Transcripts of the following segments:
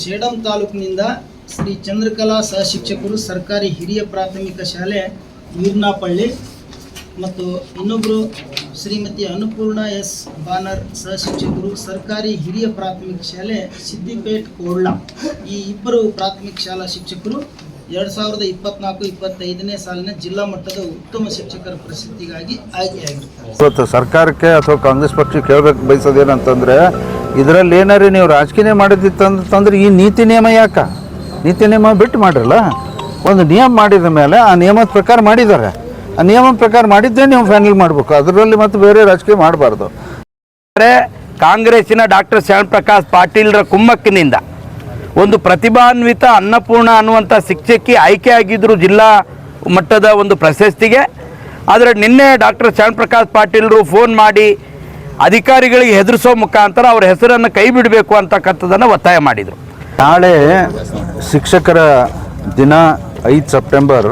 ಸೇಡಂ ತಾಲೂಕಿನಿಂದ ಶ್ರೀ ಚಂದ್ರಕಲಾ ಸಹಶಿಕ್ಷಕರು ಸರ್ಕಾರಿ ಹಿರಿಯ ಪ್ರಾಥಮಿಕ ಶಾಲೆ ವೀರ್ನಾಪಳ್ಳಿ ಮತ್ತು ಇನ್ನೊಬ್ಬರು ಶ್ರೀಮತಿ ಅನ್ನಪೂರ್ಣ ಎಸ್ ಬಾನರ್ ಸಹಶಿಕ್ಷಕರು ಸರ್ಕಾರಿ ಹಿರಿಯ ಪ್ರಾಥಮಿಕ ಶಾಲೆ ಸಿದ್ದಿಪೇಟ್ ಕೋರ್ಳ ಈ ಇಬ್ಬರು ಪ್ರಾಥಮಿಕ ಶಾಲಾ ಶಿಕ್ಷಕರು ಎರಡು ಸಾವಿರದ ಇಪ್ಪತ್ನಾಲ್ಕು, ಇಪ್ಪತ್ತೈದನೇ ಸಾಲಿನ ಜಿಲ್ಲಾ ಮಟ್ಟದ ಉತ್ತಮ ಶಿಕ್ಷಕರ ಪ್ರಶಸ್ತಿಗಾಗಿ ಆಯ್ಕೆಯಾಗಿರ್ತಾರೆ. ಇವತ್ತು ಸರ್ಕಾರಕ್ಕೆ ಅಥವಾ ಕಾಂಗ್ರೆಸ್ ಪಕ್ಷಕ್ಕೆ ಕೇಳಬೇಕು ಬಯಸೋದೇನಂತಂದ್ರೆ ಇದರಲ್ಲಿ ಏನಾರು ನೀವು ರಾಜಕೀಯ ಮಾಡಿದ್ದಿತ್ತಂತಂದ್ರೆ ಈ ನೀತಿ ನಿಯಮ ಯಾಕ? ನೀತಿ ನಿಯಮ ಬಿಟ್ಟು ಮಾಡಿರಲ್ಲ? ಒಂದು ನಿಯಮ ಮಾಡಿದ ಮೇಲೆ ಆ ನಿಯಮದ ಪ್ರಕಾರ ಮಾಡಿದ್ದಾರೆ. ಆ ನಿಯಮದ ಪ್ರಕಾರ ಮಾಡಿದ್ದೇ ನೀವು ಫೈನಲ್ ಮಾಡಬೇಕು. ಅದರಲ್ಲಿ ಮತ್ತೆ ಬೇರೆ ರಾಜಕೀಯ ಮಾಡಬಾರ್ದು. ಕಾಂಗ್ರೆಸ್ಸಿನ ಡಾಕ್ಟರ್ ಶ್ಯಾಮ್ ಪ್ರಕಾಶ್ ಪಾಟೀಲ್ರ ಕುಮ್ಮಕ್ಕಿನಿಂದ ಒಂದು ಪ್ರತಿಭಾನ್ವಿತ, ಅನ್ನಪೂರ್ಣ ಅನ್ನುವಂಥ ಶಿಕ್ಷಕಿ ಆಯ್ಕೆಯಾಗಿದ್ದರು ಜಿಲ್ಲಾ ಮಟ್ಟದ ಒಂದು ಪ್ರಶಸ್ತಿಗೆ. ಆದರೆ ನಿನ್ನೆ ಡಾಕ್ಟರ್ ಶ್ಯಾಮ್ ಪ್ರಕಾಶ್ ಪಾಟೀಲ್ರು ಫೋನ್ ಮಾಡಿ ಅಧಿಕಾರಿಗಳಿಗೆ ಹೆದರಿಸೋ ಮುಖಾಂತರ ಅವ್ರ ಹೆಸರನ್ನು ಕೈ ಬಿಡಬೇಕು ಅಂತಕ್ಕಂಥದ್ದನ್ನು ಒತ್ತಾಯ ಮಾಡಿದರು. ನಾಳೆ ಶಿಕ್ಷಕರ ದಿನ ಐದು ಸೆಪ್ಟೆಂಬರ್.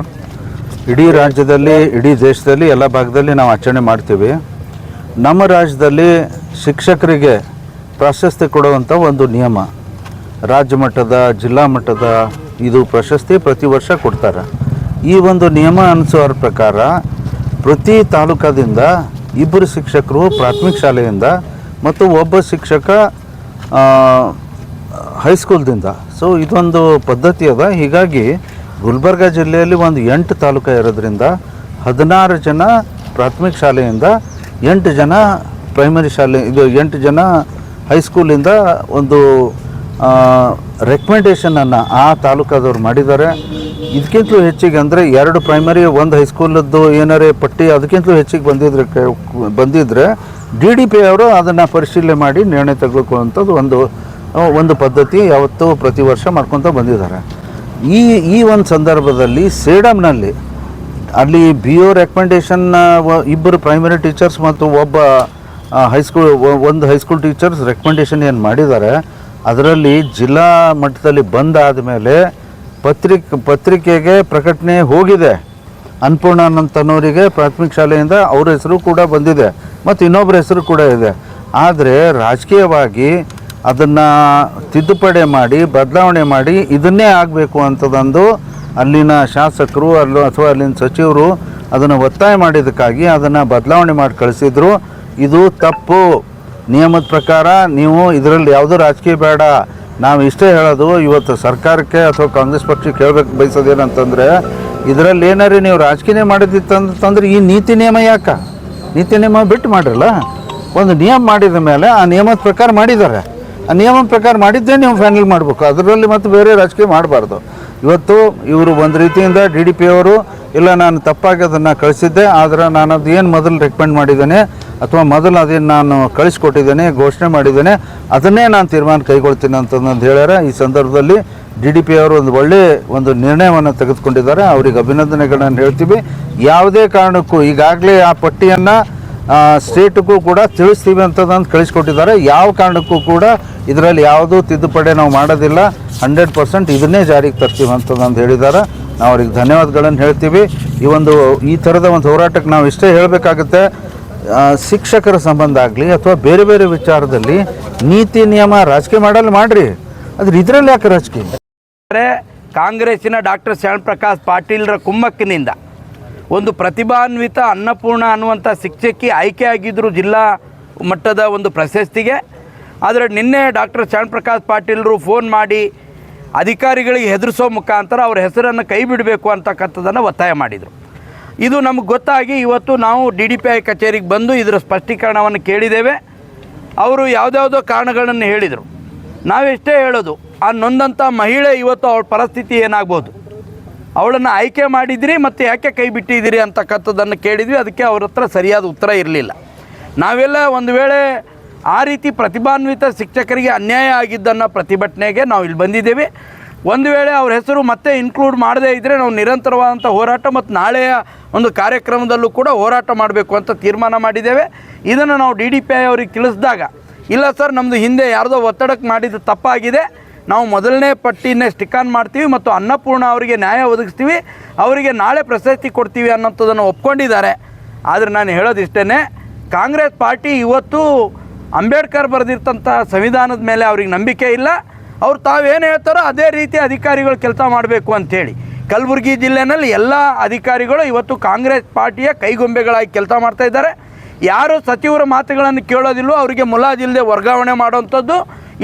ಇಡೀ ರಾಜ್ಯದಲ್ಲಿ, ಇಡೀ ದೇಶದಲ್ಲಿ, ಎಲ್ಲ ಭಾಗದಲ್ಲಿ ನಾವು ಆಚರಣೆ ಮಾಡ್ತೀವಿ. ನಮ್ಮ ರಾಜ್ಯದಲ್ಲಿ ಶಿಕ್ಷಕರಿಗೆ ಪ್ರಾಶಸ್ತ್ಯ ಕೊಡುವಂಥ ಒಂದು ನಿಯಮ. ರಾಜ್ಯ ಮಟ್ಟದ, ಜಿಲ್ಲಾ ಮಟ್ಟದ ಇದು ಪ್ರಶಸ್ತಿ ಪ್ರತಿ ವರ್ಷ ಕೊಡ್ತಾರೆ. ಈ ಒಂದು ನಿಯಮ ಅನಿಸೋರ ಪ್ರಕಾರ ಪ್ರತಿ ತಾಲೂಕಾದಿಂದ ಇಬ್ಬರು ಶಿಕ್ಷಕರು ಪ್ರಾಥಮಿಕ ಶಾಲೆಯಿಂದ ಮತ್ತು ಒಬ್ಬ ಶಿಕ್ಷಕ ಹೈಸ್ಕೂಲ್ದಿಂದ. ಸೊ ಇದೊಂದು ಪದ್ಧತಿ ಅದ. ಹೀಗಾಗಿ ಗುಲ್ಬರ್ಗ ಜಿಲ್ಲೆಯಲ್ಲಿ ಒಂದು ಎಂಟು ತಾಲೂಕು ಇರೋದ್ರಿಂದ ಹದಿನಾರು ಜನ ಪ್ರಾಥಮಿಕ ಶಾಲೆಯಿಂದ ಎಂಟು ಜನ ಪ್ರೈಮರಿ ಶಾಲೆ, ಇದು ಎಂಟು ಜನ ಹೈಸ್ಕೂಲಿಂದ ಒಂದು ರೆಕಮೆಂಡೇಷನನ್ನು ಆ ತಾಲೂಕಾದವ್ರು ಮಾಡಿದ್ದಾರೆ. ಇದಕ್ಕಿಂತಲೂ ಹೆಚ್ಚಿಗೆ ಅಂದರೆ ಎರಡು ಪ್ರೈಮರಿ ಒಂದು ಹೈಸ್ಕೂಲದ್ದು ಏನಾರೇ ಪಟ್ಟಿ ಅದಕ್ಕಿಂತಲೂ ಹೆಚ್ಚಿಗೆ ಬಂದಿದ್ರೆ ಬಂದಿದ್ದರೆ ಡಿ ಡಿ ಪಿ ಅವರು ಅದನ್ನು ಪರಿಶೀಲನೆ ಮಾಡಿ ನಿರ್ಣಯ ತೆಗೆದುಕೊಳ್ಳುವಂಥದ್ದು ಒಂದು ಒಂದು ಪದ್ಧತಿ ಯಾವತ್ತೂ ಪ್ರತಿ ವರ್ಷ ಮಾಡ್ಕೊತ ಬಂದಿದ್ದಾರೆ. ಈ ಈ ಒಂದು ಸಂದರ್ಭದಲ್ಲಿ ಸೇಡಮ್ನಲ್ಲಿ ಅಲ್ಲಿ ಬಿ ಒ ರೆಕಮೆಂಡೇಷನ್ ಇಬ್ಬರು ಪ್ರೈಮರಿ ಟೀಚರ್ಸ್ ಮತ್ತು ಒಬ್ಬ ಹೈಸ್ಕೂಲ್ ಒಂದು ಹೈಸ್ಕೂಲ್ ಟೀಚರ್ಸ್ ರೆಕಮೆಂಡೇಶನ್ ಏನು ಮಾಡಿದ್ದಾರೆ, ಅದರಲ್ಲಿ ಜಿಲ್ಲಾ ಮಟ್ಟದಲ್ಲಿ ಬಂದಾದ ಮೇಲೆ ಪತ್ರಿಕೆ, ಪತ್ರಿಕೆಗೆ ಪ್ರಕಟಣೆ ಹೋಗಿದೆ. ಅನ್ನೋರಿಗೆ ಪ್ರಾಥಮಿಕ ಶಾಲೆಯಿಂದ ಅವ್ರ ಹೆಸರು ಕೂಡ ಬಂದಿದೆ. ಮತ್ತು ಇನ್ನೊಬ್ಬರ ಹೆಸರು ಕೂಡ ಇದೆ. ಆದರೆ ರಾಜಕೀಯವಾಗಿ ಅದನ್ನು ತಿದ್ದುಪಡಿ ಮಾಡಿ, ಬದಲಾವಣೆ ಮಾಡಿ ಇದನ್ನೇ ಆಗಬೇಕು ಅಂತದಂದು ಅಲ್ಲಿನ ಶಾಸಕರು, ಅಲ್ಲೂ ಅಥವಾ ಅಲ್ಲಿನ ಸಚಿವರು ಅದನ್ನು ಒತ್ತಾಯ ಮಾಡಿದ್ದಕ್ಕಾಗಿ ಅದನ್ನು ಬದಲಾವಣೆ ಮಾಡಿ ಕಳಿಸಿದ್ರು. ಇದು ತಪ್ಪು. ನಿಯಮದ ಪ್ರಕಾರ ನೀವು ಇದರಲ್ಲಿ ಯಾವುದೂ ರಾಜಕೀಯ ಬೇಡ. ನಾವು ಇಷ್ಟೇ ಹೇಳೋದು, ಇವತ್ತು ಸರ್ಕಾರಕ್ಕೆ ಅಥವಾ ಕಾಂಗ್ರೆಸ್ ಪಕ್ಷಕ್ಕೆ ಕೇಳಬೇಕು ಬಯಸೋದೇನಂತಂದರೆ ಇದರಲ್ಲಿ ಏನಾರು ನೀವು ರಾಜಕೀಯ ಮಾಡಿದ್ದಿತ್ತಂತಂದ್ರೆ ಈ ನೀತಿ ನಿಯಮ ಯಾಕ? ನೀತಿ ನಿಯಮ ಬಿಟ್ಟು ಮಾಡಿರಲ್ಲ? ಒಂದು ನಿಯಮ ಮಾಡಿದ ಮೇಲೆ ಆ ನಿಯಮದ ಪ್ರಕಾರ ಮಾಡಿದ್ದಾರೆ. ಆ ನಿಯಮದ ಪ್ರಕಾರ ಮಾಡಿದ್ದೇ ನೀವು ಫೈನಲ್ ಮಾಡಬೇಕು. ಅದರಲ್ಲಿ ಮತ್ತು ಬೇರೆ ರಾಜಕೀಯ ಮಾಡಬಾರ್ದು. ಇವತ್ತು ಇವರು ಒಂದು ರೀತಿಯಿಂದ ಡಿ ಡಿ ಪಿ ಅವರು, ಇಲ್ಲ ನಾನು ತಪ್ಪಾಗಿ ಅದನ್ನು ಕಳಿಸಿದ್ದೆ, ಆದರೆ ನಾನು ಅದು ಮೊದಲು ರೆಕಮೆಂಡ್ ಮಾಡಿದ್ದೇನೆ, ಅಥವಾ ಮೊದಲು ಅದೇನು ನಾನು ಕಳಿಸ್ಕೊಟ್ಟಿದ್ದೇನೆ, ಘೋಷಣೆ ಮಾಡಿದ್ದೇನೆ, ಅದನ್ನೇ ನಾನು ತೀರ್ಮಾನ ಕೈಗೊಳ್ತೀನಿ ಅಂತಂದು ಹೇಳ್ಯಾರ. ಈ ಸಂದರ್ಭದಲ್ಲಿ ಡಿ ಡಿ ಪಿ ಅವರು ಒಂದು ಒಳ್ಳೆ ಒಂದು ನಿರ್ಣಯವನ್ನು ತೆಗೆದುಕೊಂಡಿದ್ದಾರೆ. ಅವರಿಗೆ ಅಭಿನಂದನೆಗಳನ್ನು ಹೇಳ್ತೀವಿ. ಯಾವುದೇ ಕಾರಣಕ್ಕೂ ಈಗಾಗಲೇ ಆ ಪಟ್ಟಿಯನ್ನು ಸ್ಟೇಟ್ಗೂ ಕೂಡ ತಿಳಿಸ್ತೀವಿ ಅಂತದಂದು ಕಳಿಸ್ಕೊಟ್ಟಿದ್ದಾರೆ. ಯಾವ ಕಾರಣಕ್ಕೂ ಕೂಡ ಇದರಲ್ಲಿ ಯಾವುದೂ ತಿದ್ದುಪಡಿ ನಾವು ಮಾಡೋದಿಲ್ಲ. ಹಂಡ್ರೆಡ್ ಪರ್ಸೆಂಟ್ ಇದನ್ನೇ ಜಾರಿಗೆ ತರ್ತೀವಿ ಅಂತದಂದು ಹೇಳಿದ್ದಾರೆ. ನಾವು ಅವ್ರಿಗೆ ಧನ್ಯವಾದಗಳನ್ನು ಹೇಳ್ತೀವಿ. ಈ ಒಂದು, ಈ ಥರದ ಒಂದು ಹೋರಾಟಕ್ಕೆ ನಾವು ಇಷ್ಟೇ ಹೇಳಬೇಕಾಗುತ್ತೆ. ಶಿಕ್ಷಕರ ಸಂಬಂಧ ಆಗಲಿ ಅಥವಾ ಬೇರೆ ಬೇರೆ ವಿಚಾರದಲ್ಲಿ ನೀತಿ, ನಿಯಮ ರಾಜಕೀಯ ಮಾಡಲು ಮಾಡ್ರಿ. ಆದ್ರೆ ಇದರಲ್ಲಿ ಯಾಕೆ ರಾಜಕೀಯ? ಕಾಂಗ್ರೆಸ್ಸಿನ ಡಾಕ್ಟರ್ ಶ್ಯಾಮ್ ಪ್ರಕಾಶ್ ಪಾಟೀಲ್ರ ಕುಮ್ಮಕ್ಕಿನಿಂದ ಒಂದು ಪ್ರತಿಭಾನ್ವಿತ, ಅನ್ನಪೂರ್ಣ ಅನ್ನುವಂಥ ಶಿಕ್ಷಕಿ ಆಯ್ಕೆಯಾಗಿದ್ದರು ಜಿಲ್ಲಾ ಮಟ್ಟದ ಒಂದು ಪ್ರಶಸ್ತಿಗೆ. ಆದರೆ ನಿನ್ನೆ ಡಾಕ್ಟರ್ ಶ್ಯಾಮ್ ಪ್ರಕಾಶ್ ಪಾಟೀಲ್ರು ಫೋನ್ ಮಾಡಿ ಅಧಿಕಾರಿಗಳಿಗೆ ಹೆದರಿಸೋ ಮುಖಾಂತರ ಅವ್ರ ಹೆಸರನ್ನು ಕೈ ಬಿಡಬೇಕು ಅಂತಕ್ಕಂಥದ್ದನ್ನು ಒತ್ತಾಯ ಮಾಡಿದರು. ಇದು ನಮಗೆ ಗೊತ್ತಾಗಿ ಇವತ್ತು ನಾವು ಡಿ ಡಿ ಪಿ ಐ ಕಚೇರಿಗೆ ಬಂದು ಇದರ ಸ್ಪಷ್ಟೀಕರಣವನ್ನು ಕೇಳಿದ್ದೇವೆ. ಅವರು ಯಾವುದ್ಯಾವುದೋ ಕಾರಣಗಳನ್ನು ಹೇಳಿದರು. ನಾವೆಷ್ಟೇ ಹೇಳೋದು, ಆ ನೊಂದಂಥ ಮಹಿಳೆ ಇವತ್ತು ಅವಳ ಪರಿಸ್ಥಿತಿ ಏನಾಗ್ಬೋದು? ಅವಳನ್ನು ಆಯ್ಕೆ ಮಾಡಿದಿರಿ ಮತ್ತು ಯಾಕೆ ಕೈ ಬಿಟ್ಟಿದ್ದೀರಿ ಅಂತಕ್ಕಂಥದ್ದನ್ನು ಕೇಳಿದ್ವಿ. ಅದಕ್ಕೆ ಅವ್ರ ಹತ್ರ ಸರಿಯಾದ ಉತ್ತರ ಇರಲಿಲ್ಲ. ನಾವೆಲ್ಲ ಒಂದು ವೇಳೆ ಆ ರೀತಿ ಪ್ರತಿಭಾನ್ವಿತ ಶಿಕ್ಷಕರಿಗೆ ಅನ್ಯಾಯ ಆಗಿದ್ದನ್ನು ಪ್ರತಿಭಟನೆಗೆ ನಾವು ಇಲ್ಲಿ ಬಂದಿದ್ದೇವೆ. ಒಂದು ವೇಳೆ ಅವ್ರ ಹೆಸರು ಮತ್ತೆ ಇನ್ಕ್ಲೂಡ್ ಮಾಡದೇ ಇದ್ದರೆ ನಾವು ನಿರಂತರವಾದಂಥ ಹೋರಾಟ ಮತ್ತು ನಾಳೆಯ ಒಂದು ಕಾರ್ಯಕ್ರಮದಲ್ಲೂ ಕೂಡ ಹೋರಾಟ ಮಾಡಬೇಕು ಅಂತ ತೀರ್ಮಾನ ಮಾಡಿದ್ದೇವೆ. ಇದನ್ನು ನಾವು ಡಿ ಡಿ ಪಿ ಐ ಅವ್ರಿಗೆ ತಿಳಿಸಿದಾಗ, ಇಲ್ಲ ಸರ್ ನಮ್ಮದು ಹಿಂದೆ ಯಾರ್ದೋ ಒತ್ತಡಕ್ಕೆ ಮಾಡಿದ್ದು ತಪ್ಪಾಗಿದೆ. ನಾವು ಮೊದಲನೇ ಪಟ್ಟಿನೇ ಸ್ಟಿಕ್ ಆನ್ ಮಾಡ್ತೀವಿ ಮತ್ತು ಅನ್ನಪೂರ್ಣ ಅವರಿಗೆ ನ್ಯಾಯ ಒದಗಿಸ್ತೀವಿ, ಅವರಿಗೆ ನಾಳೆ ಪ್ರಶಸ್ತಿ ಕೊಡ್ತೀವಿ ಅನ್ನೋಂಥದ್ದನ್ನು ಒಪ್ಕೊಂಡಿದ್ದಾರೆ. ಆದರೆ ನಾನು ಹೇಳೋದಿಷ್ಟೇ ಕಾಂಗ್ರೆಸ್ ಪಾರ್ಟಿ ಇವತ್ತು ಅಂಬೇಡ್ಕರ್ ಬರೆದಿರ್ತಂಥ ಸಂವಿಧಾನದ ಮೇಲೆ ಅವ್ರಿಗೆ ನಂಬಿಕೆ ಇಲ್ಲ. ಅವ್ರು ತಾವೇನು ಹೇಳ್ತಾರೋ ಅದೇ ರೀತಿ ಅಧಿಕಾರಿಗಳು ಕೆಲಸ ಮಾಡಬೇಕು ಅಂಥೇಳಿ. ಕಲಬುರಗಿ ಜಿಲ್ಲೆನಲ್ಲಿ ಎಲ್ಲ ಅಧಿಕಾರಿಗಳು ಇವತ್ತು ಕಾಂಗ್ರೆಸ್ ಪಾರ್ಟಿಯ ಕೈಗೊಂಬೆಗಳಾಗಿ ಕೆಲಸ ಮಾಡ್ತಾ ಇದ್ದಾರೆ. ಯಾರು ಸಚಿವರ ಮಾತುಗಳನ್ನು ಕೇಳೋದಿಲ್ಲೋ ಅವರಿಗೆ ಮುಲಾಜಿಲ್ಲದೆ ವರ್ಗಾವಣೆ ಮಾಡುವಂಥದ್ದು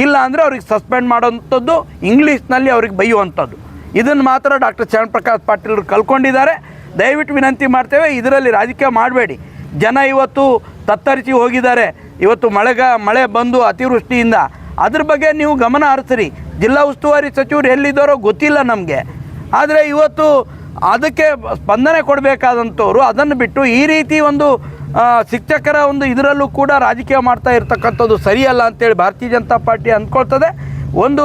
ಇಲ್ಲ ಅಂದರೆ ಅವ್ರಿಗೆ ಸಸ್ಪೆಂಡ್ ಮಾಡೋವಂಥದ್ದು ಇಂಗ್ಲೀಷ್ನಲ್ಲಿ ಅವ್ರಿಗೆ ಬೈಯುವಂಥದ್ದು. ಇದನ್ನು ಮಾತ್ರ ಡಾಕ್ಟರ್ ಶ್ಯಾಮಪ್ರಕಾಶ್ ಪಾಟೀಲರು ಕಲ್ಕೊಂಡಿದ್ದಾರೆ. ದಯವಿಟ್ಟು ವಿನಂತಿ ಮಾಡ್ತೇವೆ, ಇದರಲ್ಲಿ ರಾಜಕೀಯ ಮಾಡಬೇಡಿ. ಜನ ಇವತ್ತು ತತ್ತರಿಸಿ ಹೋಗಿದ್ದಾರೆ. ಇವತ್ತು ಮಳೆಗ, ಮಳೆ ಬಂದು ಅತಿವೃಷ್ಟಿಯಿಂದ. ಅದ್ರ ಬಗ್ಗೆ ನೀವು ಗಮನ ಹರಿಸ್ರಿ. ಜಿಲ್ಲಾ ಉಸ್ತುವಾರಿ ಸಚಿವರು ಎಲ್ಲಿದ್ದಾರೋ ಗೊತ್ತಿಲ್ಲ ನಮಗೆ. ಆದರೆ ಇವತ್ತು ಅದಕ್ಕೆ ಸ್ಪಂದನೆ ಕೊಡಬೇಕಾದಂಥವ್ರು ಅದನ್ನು ಬಿಟ್ಟು ಈ ರೀತಿ ಒಂದು ಶಿಕ್ಷಕರ ಒಂದು ಇದರಲ್ಲೂ ಕೂಡ ರಾಜಕೀಯ ಮಾಡ್ತಾ ಇರ್ತಕ್ಕಂಥದ್ದು ಸರಿಯಲ್ಲ ಅಂತೇಳಿ ಭಾರತೀಯ ಜನತಾ ಪಾರ್ಟಿ ಅಂದ್ಕೊಳ್ತದೆ. ಒಂದು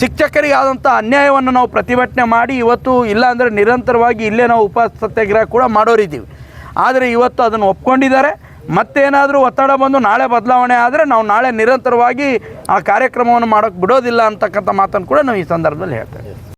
ಶಿಕ್ಷಕರಿಗೆ ಆದಂಥ ಅನ್ಯಾಯವನ್ನು ನಾವು ಪ್ರತಿಭಟನೆ ಮಾಡಿ ಇವತ್ತು ಇಲ್ಲಾಂದರೆ ನಿರಂತರವಾಗಿ ಇಲ್ಲೇ ನಾವು ಉಪ ಸತ್ಯಾಗ್ರಹ ಕೂಡ ಮಾಡೋರಿದ್ದೀವಿ ಆದರೆ ಇವತ್ತು ಅದನ್ನು ಒಪ್ಕೊಂಡಿದ್ದಾರೆ. ಮತ್ತೇನಾದರೂ ಒತ್ತಡ ಬಂದು ನಾಳೆ ಬದಲಾವಣೆ ಆದರೆ ನಾವು ನಾಳೆ ನಿರಂತರವಾಗಿ ಆ ಕಾರ್ಯಕ್ರಮವನ್ನು ಮಾಡೋಕ್ಕೆ ಬಿಡೋದಿಲ್ಲ ಅಂತಕ್ಕಂಥ ಮಾತನ್ನು ಕೂಡ ನಾವು ಈ ಸಂದರ್ಭದಲ್ಲಿ ಹೇಳ್ತೇವೆ.